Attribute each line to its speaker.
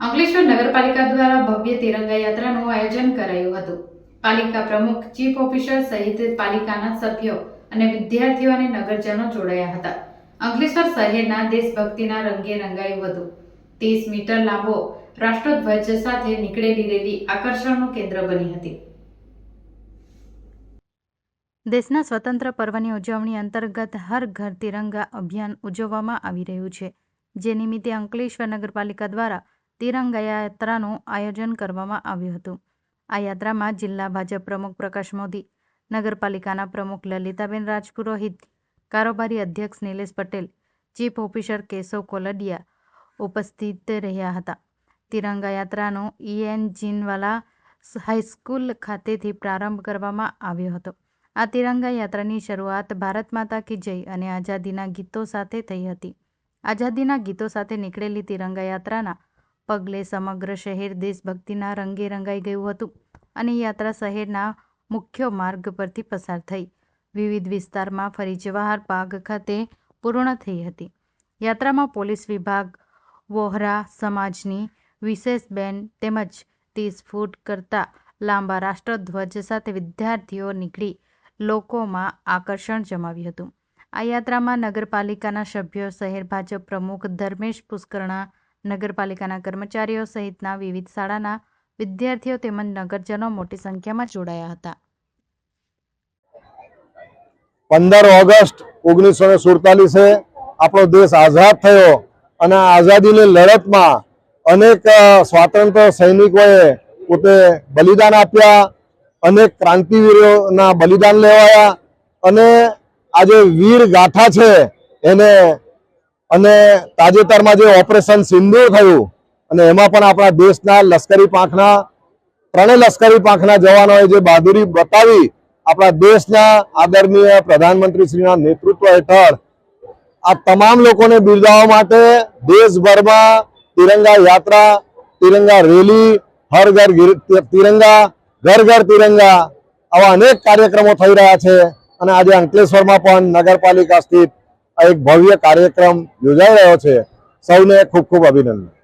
Speaker 1: અંકલેશ્વર નગરપાલિકા દ્વારા ભવ્ય તિરંગા યાત્રાનું આયોજન કરાયું હતું. પાલિકા પ્રમુખ, ચીફ ઓફિસર સહિત પાલિકાના સભ્યો અને વિદ્યાર્થીઓ અને નગરજનો જોડાયા હતા. અંકલેશ્વર શહેરના દેશભક્તિના રંગે રંગાયું હતું. ત્રીસ મીટર લાંબો રાષ્ટ્રધ્વજ સાથે નીકળેલી રેલી આકર્ષણનું કેન્દ્ર બની હતી. દેશના સ્વતંત્ર પર્વની ઉજવણી અંતર્ગત હર ઘર તિરંગા અભિયાન ઉજવવામાં આવી રહ્યું છે. જે નિમિત્તે અંકલેશ્વર નગરપાલિકા દ્વારા તિરંગા યાત્રાનું આયોજન કરવામાં આવ્યું હતું. આ યાત્રામાં જિલ્લા ભાજપ પ્રમુખ પ્રકાશ મોદી, નગરપાલિકાના પ્રમુખ લલિતાબેન રાજપુરોહિત, કારોબારી અધ્યક્ષ નિલેશ પટેલ, ચીફ ઓફિસર કેશવ કોલડિયા ઉપસ્થિત રહ્યા હતા. તિરંગા યાત્રાનો ઈએન જીનવાલા હાઈસ્કૂલ ખાતેથી પ્રારંભ કરવામાં આવ્યો હતો. આ તિરંગા યાત્રાની શરૂઆત ભારત માતા કી જય અને આઝાદીના ગીતો સાથે થઈ હતી. આઝાદીના ગીતો સાથે નીકળેલી તિરંગા યાત્રાના પગલે સમગ્ર શહેર દેશભક્તિના રંગે રંગાઈ ગયું હતું અને યાત્રા શહેરના મુખ્ય માર્ગ પરથી પસાર થઈ. વિવિધ વિસ્તારમાં ફરી જવાહર બાગ ખાતે પૂર્ણ થઈ હતી. યાત્રામાં પોલીસ વિભાગ, વોહરા સમાજની વિશેષ બેન તેમજ ત્રીસ ફૂટ કરતાં લાંબા રાષ્ટ્રધ્વજ સાથે વિદ્યાર્થીઓ નીકળી લોકોમાં આકર્ષણ જમાવ્યું હતું. આ યાત્રામાં નગરપાલિકાના સભ્યો, શહેર ભાજપ પ્રમુખ ધર્મેશ પુષ્કરણા નગરપાલિકાના કર્મચારીઓ સહિતના વિવિધ શાળાના વિદ્યાર્થીઓ તેમજ નગરજનો મોટી સંખ્યામાં જોડાયા હતા.
Speaker 2: પંદર ઓગસ્ટ ઓગણીસો ને સુડતાલીસે આપણો દેશ આઝાદ થયો અને આઝાદીની લડતમાં અનેક સ્વાતંત્ર્ય સૈનિકોએ પોતે બલિદાન આપ્યા, અનેક ક્રાંતિવીરોના બલિદાન લેવાયા અને આ જે વીર ગાથા છે એને અને તાજેતરમાં જે ઓપરેશન સિંદૂર થયું, અને એમાં પણ આપણા દેશના લશ્કરી પાંખના, ત્રણેય લશ્કરી પાંખના જવાનોએ જે બહાદુરી બતાવી, આપણા દેશના આદરણીય પ્રધાનમંત્રી શ્રીના નેતૃત્વ હેઠળ, આ તમામ લોકોને બિરદાવવા માટે દેશભરમાં તિરંગા યાત્રા, તિરંગા રેલી, હર ઘર તિરંગા, ઘર ઘર તિરંગા, આવા અનેક કાર્યક્રમો થઈ રહ્યા છે. અને આજે અંકલેશ્વરમાં પણ નગરપાલિકા સ્થિત આ એક ભવ્ય કાર્યક્રમ યોજાઈ રહ્યો છે. સૌને ખૂબ ખૂબ અભિનંદન.